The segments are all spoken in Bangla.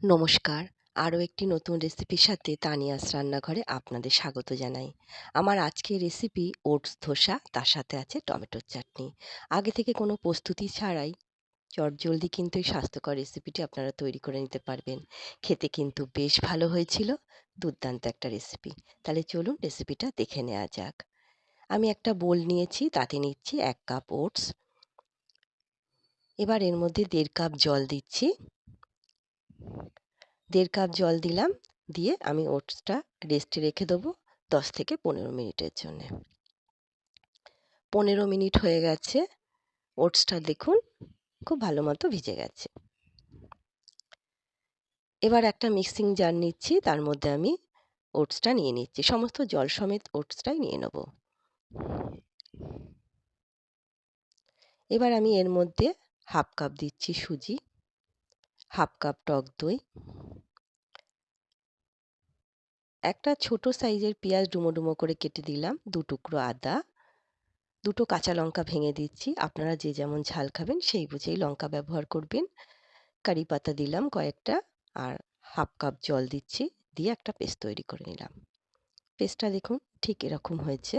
নমস্কার। আরও একটি নতুন রেসিপির সাথে তানিয়াস রান্নাঘরে আপনাদের স্বাগত জানাই। আমার আজকের রেসিপি ওটস ধোসা, তার সাথে আছে টমেটোর চাটনি। আগে থেকে কোনো প্রস্তুতি ছাড়াই চটজলদি কিন্তু এই স্বাস্থ্যকর রেসিপিটি আপনারা তৈরি করে নিতে পারবেন। খেতে কিন্তু বেশ ভালো হয়েছিল, দুর্দান্ত একটা রেসিপি। তাহলে চলুন রেসিপিটা দেখে নেওয়া যাক। আমি একটা বোল নিয়েছি, তাতে নিচ্ছি এক কাপ ওটস। এবার এর মধ্যে দেড় কাপ জল দিচ্ছি। দেড় কাপ জল দিলাম, দিয়ে আমি ওটসটা রেস্টে রেখে দেবো দশ থেকে পনেরো মিনিটের জন্যে। পনেরো মিনিট হয়ে গেছে, ওটসটা দেখুন খুব ভালো মতো ভিজে গেছে। এবার একটা মিক্সিং জার নিচ্ছি, তার মধ্যে আমি ওটসটা নিয়ে নিচ্ছি, সমস্ত জল সমেত ওটসটাই নিয়ে নেব। এবার আমি এর মধ্যে হাফ কাপ দিচ্ছি সুজি। হাফ কাপ টক দই। একটা ছোট সাইজের পেঁয়াজ ডুমো ডুমো করে কেটে দিলাম, দু টুকরো আদা, দুটো কাঁচা লঙ্কা ভেঙে দিচ্ছি। আপনারা যে যেমন ঝাল খাবেন সেই বুঝেই লঙ্কা ব্যবহার করবেন। কারি পাতা দিলাম কয়েকটা আর হাফ কাপ জল দিচ্ছি, দিয়ে একটা পেস্ট তৈরি করে নিলাম। পেস্টটা দেখুন ঠিক এরকম হয়েছে।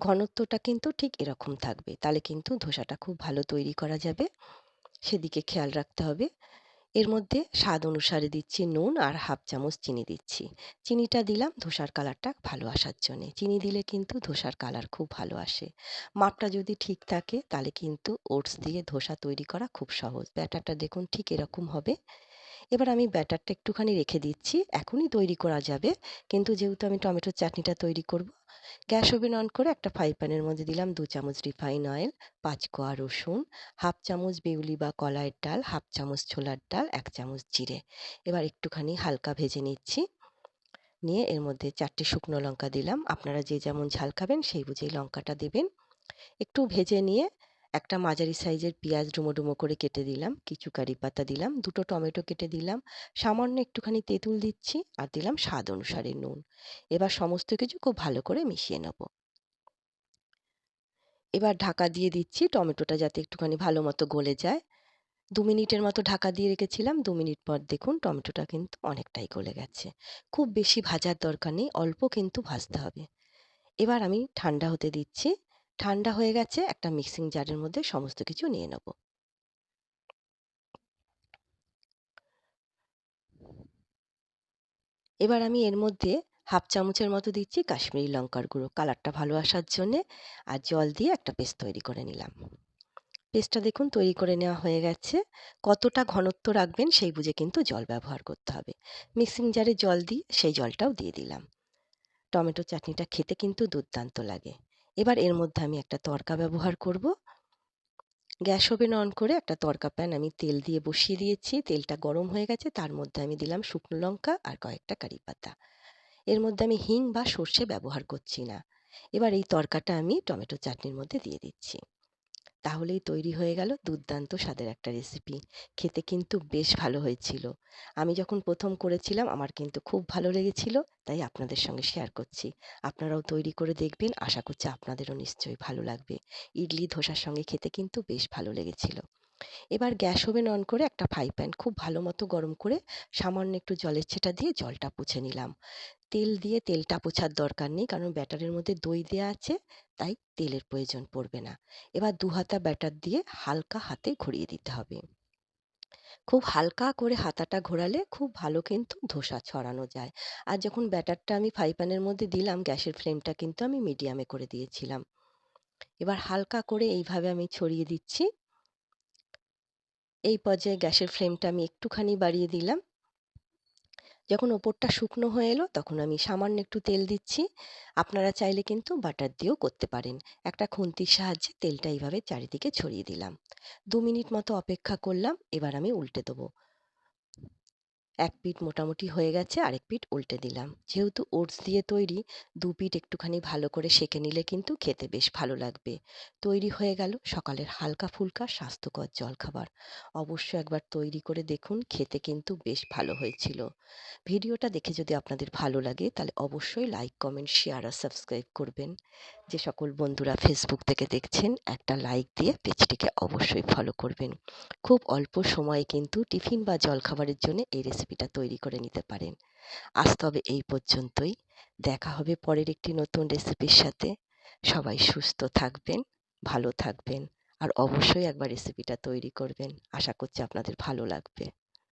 ঘনত্বটা কিন্তু ঠিক এরকম থাকবে। তাহলে কিন্তু ধোসাটা খুব ভালো তৈরি করা যাবে। সেদিকে খেয়াল রাখতে হবে। এর মধ্যে স্বাদ অনুসারে দিচ্ছি নুন আর হাফ চামচ চিনি দিচ্ছি। চিনিটা দিলাম ধোসার কালারটা ভালো আসার জন্যে। চিনি দিলে কিন্তু ধোসার কালার খুব ভালো আসে। মাপটা যদি ঠিক থাকে তাহলে কিন্তু ওটস দিয়ে ধোসা তৈরি করা খুব সহজ। ব্যাটারটা দেখুন ঠিক এরকম হবে। এবার আমি ব্যাটারটা একটুখানি রেখে দিচ্ছি, এখনই তৈরি করা যাবে। কিন্তু যেহেতু আমি টমেটোর চাটনিটা তৈরি করব, গ্যাস ওভেন অন করে একটা ফ্রাই প্যানের মধ্যে দিলাম দু চামচ রিফাইন অয়েল, পাঁচ কোয়া রসুন, হাফ চামচ বিউলি বা কলাইয়ের ডাল, হাফ চামচ ছোলার ডাল, এক চামচ জিরে। এবার একটুখানি হালকা ভেজে নিচ্ছি। নিয়ে এর মধ্যে চারটে শুকনো লঙ্কা দিলাম। আপনারা যে যেমন ঝাল খাবেন সেই বুঝেই লঙ্কাটা দেবেন। একটু ভেজে নিয়ে একটা মাঝারি সাইজের পেঁয়াজ ডুমো ডুমো করে কেটে দিলাম, কিছু কারি পাতা দিলাম, দুটো টমেটো কেটে দিলাম, সামান্য একটুখানি তেঁতুল দিচ্ছি আর দিলাম স্বাদ অনুসারে নুন। এবার সমস্ত কিছু খুব ভালো করে মিশিয়ে নেব। এবার ঢাকা দিয়ে দিচ্ছি টমেটোটা যাতে একটুখানি ভালো মতো গলে যায়। দু মিনিটের মতো ঢাকা দিয়ে রেখেছিলাম, দু মিনিট পর দেখুন টমেটোটা কিন্তু অনেকটাই গলে গেছে। খুব বেশি ভাজার দরকার নেই, অল্প কিন্তু ভাজতে হবে। এবার আমি ঠান্ডা হতে দিচ্ছি ঠান্ডা হয়ে গেছে, একটা মিক্সিং জারের মধ্যে সমস্ত কিছু নিয়ে নেব। এবার আমি এর মধ্যে হাফ চামচের মতো দিচ্ছি কাশ্মীরি লঙ্কার গুঁড়ো। কালারটা ভালো আসার জন্যে আর জল দিয়ে একটা পেস্ট তৈরি করে নিলাম। পেস্টটা দেখুন তৈরি করে নেওয়া হয়ে গেছে। কতটা ঘনত্ব রাখবেন সেই বুঝে কিন্তু জল ব্যবহার করতে হবে। মিক্সিং জারে জল দিয়ে সেই জলটাও দিয়ে দিলাম। টমেটো চাটনিটা খেতে কিন্তু দুর্দান্ত লাগে। এবার এর মধ্যে আমি একটা তরকা ব্যবহার করব। গ্যাস ওভেন অন করে একটা তরকা প্যান আমি তেল দিয়ে বসিয়ে দিয়েছি। তেলটা গরম হয়ে গেছে, তার মধ্যে আমি দিলাম শুকনো লঙ্কা আর কয়েকটা কারি পাতা। এর মধ্যে আমি হিং বা সর্ষে ব্যবহার করছি না। এবার এই তরকাটা আমি টমেটো চাটনির মধ্যে দিয়ে দিচ্ছি। তাহলেই তৈরি হয়ে গেল দুর্দান্ত স্বাদের একটা রেসিপি খেতে কিন্তু বেশ ভালো হয়েছিল। আমি যখন প্রথম করেছিলাম, আমার কিন্তু খুব ভালো লেগেছিল, তাই আপনাদের সঙ্গে শেয়ার করছি। আপনারাও তৈরি করে দেখবেন, আশা করছি আপনাদেরও নিশ্চয়ই ভালো লাগবে। ইডলি, ধোসার সঙ্গে খেতে কিন্তু বেশ ভালো লেগেছিল। এবার গ্যাস ওভেন অন করে একটা ফ্রাই প্যান খুব ভালো মতো গরম করে সামান্য একটু জলের ছেটা দিয়ে জলটা পুছে নিলাম। তেল দিয়ে তেলটা পোছার দরকার নেই কারণ ব্যাটারের মধ্যে দই দেওয়া আছে, তাই তেলের প্রয়োজন পড়বে না। এবার দু হাতা ব্যাটার দিয়ে হালকা হাতে ঘুরিয়ে দিতে হবে। খুব হালকা করে হাতাটা ঘোরালে খুব ভালো কিন্তু ধোসা ছড়ানো যায়। আর যখন ব্যাটারটা আমি ফ্রাই প্যানের মধ্যে দিলাম, গ্যাসের ফ্লেমটা কিন্তু আমি মিডিয়ামে করে দিয়েছিলাম। এবার হালকা করে এইভাবে আমি ছড়িয়ে দিচ্ছি। এই পর্যায়ে গ্যাসের ফ্লেমটা আমি একটুখানি বাড়িয়ে দিলাম। যখন ওপরটা শুকনো হয়ে এলো, তখন আমি সামান্য একটু তেল দিচ্ছি। আপনারা চাইলে কিন্তু বাটার দিয়েও করতে পারেন। একটা খুন্তির সাহায্যে তেলটা এইভাবে চারিদিকে ছড়িয়ে দিলাম। দু মিনিট মতো অপেক্ষা করলাম, এবার আমি উল্টে দেবো। এক পিঠ মোটামুটি হয়ে গেছে, আরেক পিঠ উল্টে দিলাম। যেহেতু ওটস দিয়ে তৈরি, দু পিঠ একটুখানি ভালো করে সেঁকে নিলে কিন্তু খেতে বেশ ভালো লাগবে। তৈরি হয়ে গেল সকালের হালকা ফুলকা স্বাস্থ্যকর জলখাবার। অবশ্যই একবার তৈরি করে দেখুন, খেতে কিন্তু বেশ ভালো হয়েছিল। ভিডিওটা দেখে যদি আপনাদের ভালো লাগে, তাহলে অবশ্যই লাইক, কমেন্ট, শেয়ার আর সাবস্ক্রাইব করবেন। যে সকল বন্ধুরা ফেসবুক থেকে দেখছেন, একটা লাইক দিয়ে পেজটিকে অবশ্যই ফলো করবেন। খুব অল্প সময়ে কিন্তু টিফিন বা জলখাবারের জন্য এই রেসিপিটা তৈরি করে নিতে পারেন। আজ তবে এই পর্যন্তই। দেখা হবে পরের একটি নতুন রেসিপির সাথে। সবাই সুস্থ থাকবেন, ভালো থাকবেন, আর অবশ্যই একবার রেসিপিটা তৈরি করবেন। আশা করছি আপনাদের ভালো লাগবে।